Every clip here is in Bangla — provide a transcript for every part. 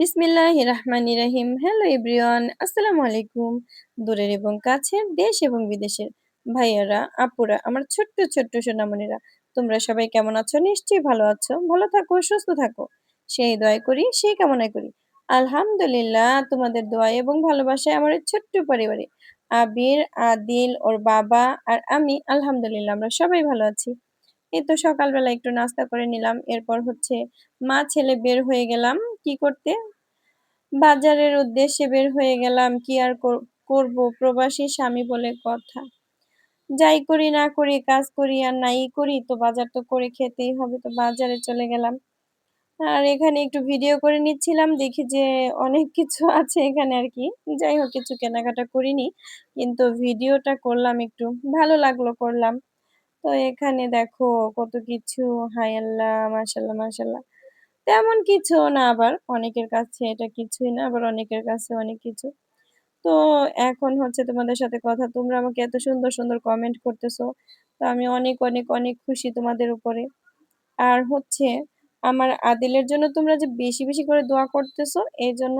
বিসমিল্লাহির রাহমানির রাহিম। হ্যালো এভরিওয়ান, আসসালামু আলাইকুম। দূরের এবং কাছের, দেশ এবং বিদেশের ভাইয়ারা, আপুরা, আমার ছোট্ট, ছোট্ট সোনামণিরা, তোমরা সবাই কেমন আছো? নিশ্চয়ই ভালো আছো। ভালো থাকো, সুস্থ থাকো। সেই দোয়াই করি, সেই কামনাই করি। আলহামদুলিল্লাহ, তোমাদের দোয়া এবং ভালোবাসায় আমার ছোট্ট পরিবারে আবির, আদিল, ওর বাবা আর আমি আলহামদুলিল্লাহ আমরা সবাই ভালো আছি। এই তো সকালবেলা একটু নাস্তা করে নিলাম। এরপর হচ্ছে মা ছেলে বের হয়ে গেলাম কি করতে? বাজারের উদ্দেশ্যে বের হয়ে গেলাম। কি আর করব প্রবাসী স্বামী বলে কথা। যাই করি না করি, কাজ করি আর নাই করি তো বাজার তো করে খেতেই হবে। তো বাজারে চলে গেলাম। আর এখানে একটু ভিডিও করে নিচ্ছিলাম। দেখি যে অনেক কিছু আছে এখানে আরকি। যাই হোক কিছু কেনাকাটা করিনি। কিন্তু ভিডিওটা করলাম একটু। ভালো লাগল করলাম। তো এখানে দেখো কত কিছু হায় আল্লাহ! মাশাআল্লাহ, মাশাআল্লাহ। তেমন কিছু না আবার। অনেকের কাছে এটা কিছুই না, আবার অনেকের কাছে অনেক কিছু। তো এখন হচ্ছে তোমাদের সাথে কথা। তোমরা আমাকে এত সুন্দর, সুন্দর কমেন্ট করতেছো। তো আমি অনেক, অনেক, অনেক খুশি তোমাদের উপরে। আর হচ্ছে আমার আদিলের জন্য তোমরা যে বেশি, বেশি করে দোয়া করতেছো, এই জন্য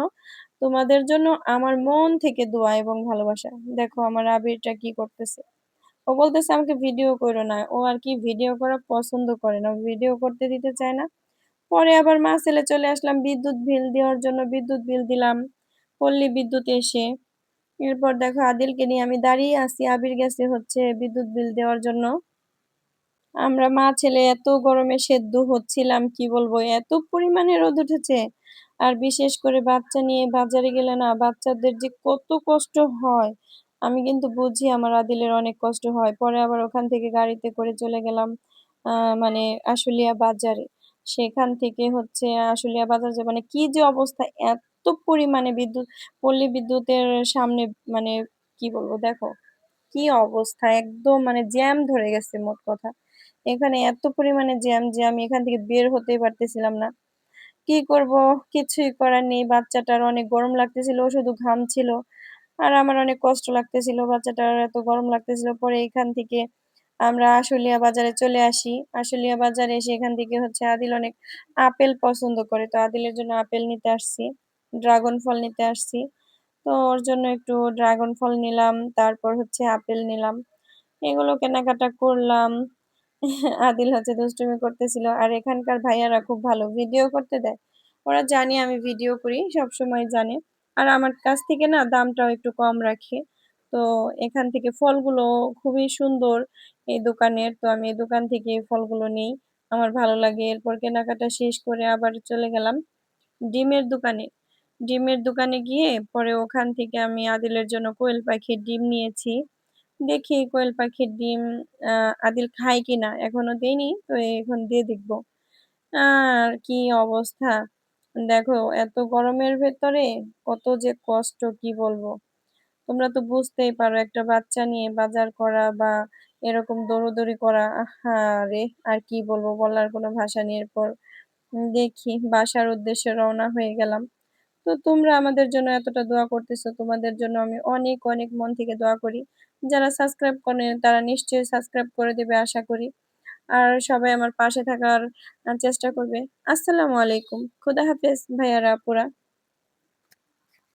তোমাদের জন্য আমার মন থেকে দোয়া এবং ভালোবাসা। দেখো আমার আবিরটা কি করতেছে। ও বলতেছে আমাকে ভিডিও করো না। ও আর কি ভিডিও করা পছন্দ করে না। ভিডিও করতে দিতে চায় না। পরে আবার মা ছেলে চলে আসলাম, বিদ্যুৎ বিল দেওয়ার জন্য বিদ্যুৎ বিল দিলাম। পল্লী বিদ্যুৎ এসে। এরপর দেখো আদিলকে নিয়ে আমি দাঁড়িয়ে আছি। আবির গেছে হচ্ছে বিদ্যুৎ বিল দেওয়ার জন্য। আমরা মা ছেলে এত গরমে সেদ্ধ হচ্ছিলাম, কি বলব এত পরিমাণে রোদ উঠেছে। আর বিশেষ করে বাচ্চা নিয়ে বাজারে গেলে না, বাচ্চাদের যে কত কষ্ট হয় আমি কিন্তু বুঝি আমার আদিলের অনেক কষ্ট হয়। পরে আবার ওখান থেকে গাড়িতে করে চলে গেলাম মানে আশুলিয়া বাজারে। সেখান থেকে হচ্ছে আশুলিয়া বাজার যে মানে কি যে অবস্থা এত পরিমাণে বিদ্যুৎ পল্লী বিদ্যুতের সামনে মানে কি বলব দেখো কি অবস্থা একদম মানে জ্যাম ধরে গেছে মোট কথা। এখানে এত পরিমাণে জ্যাম যে আমি এখান থেকে বের হতেই পারতেছিলাম না। কি করব? কিছুই করার নেই। বাচ্চাটার অনেক গরম লাগতেছিল, শুধু ঘামছিল। আর আমার অনেক কষ্ট লাগতেছিল। বাচ্চাটার এত গরম লাগতেছিল। পরে এখান থেকে আমরা আশুলিয়া বাজারে চলে আসি। আশুলিয়া বাজারে এসে এখান থেকে হচ্ছে আদিল অনেক আপেল পছন্দ করে। তো আদিলের জন্য আপেল নিতে আসছি। ড্রাগন ফল নিতে আসছি। তো ওর জন্য একটু ড্রাগন ফল নিলাম। তারপর হচ্ছে আপেল নিলাম। এগুলো কেনাকাটা করলাম। আদিল হচ্ছে দুষ্টুমি করতেছিল। আর এখানকার ভাইয়ারা খুব ভালো ভিডিও করতে দেয়। ওরা জানে আমি ভিডিও করি, সবসময় জানে। আর আমার কাছ থেকে না দামটাও একটু কম রাখে। তো এখান থেকে ফলগুলো খুবই সুন্দর এই দোকানের। তো আমি এই দোকান থেকে ফলগুলো নেই। আমার ভালো লাগে। এরপর কেনাকাটা শেষ করে আবার চলে গেলাম ডিমের দোকানে। ডিমের দোকানে গিয়ে পরে ওখান থেকে আমি আদিলের জন্য কোয়েল পাখির ডিম নিয়েছি। দেখি কোয়েল পাখির ডিম আদিল খায় কিনা। এখনও দেইনি। তো এখন দিয়ে দেখব আর কি অবস্থা। দেখো, এত গরমের ভেতরে কত যে কষ্ট, কি বলব। তোমরা তো বুঝতেই পারো একটা বাচ্চা নিয়ে বাজার করা বা এরকম দৌড়াদৌড়ি করা আহারে! আর কি বলব বলার কোনো ভাষা নিয়ে এরপর দেখি বাসার উদ্দেশ্যে রওনা হয়ে গেলাম। তো তোমরা আমাদের জন্য এতটা দোয়া করতেছো। তোমাদের জন্য আমি অনেক, অনেক মন থেকে দোয়া করি। যারা সাবস্ক্রাইব করে তারা নিশ্চয়ই সাবস্ক্রাইব করে দেবে আশা করি। আর সবাই আমার পাশে থাকার চেষ্টা করবে। আসসালামু আলাইকুম। খোদা হাফেজ ভাইয়ারা, আপুরা।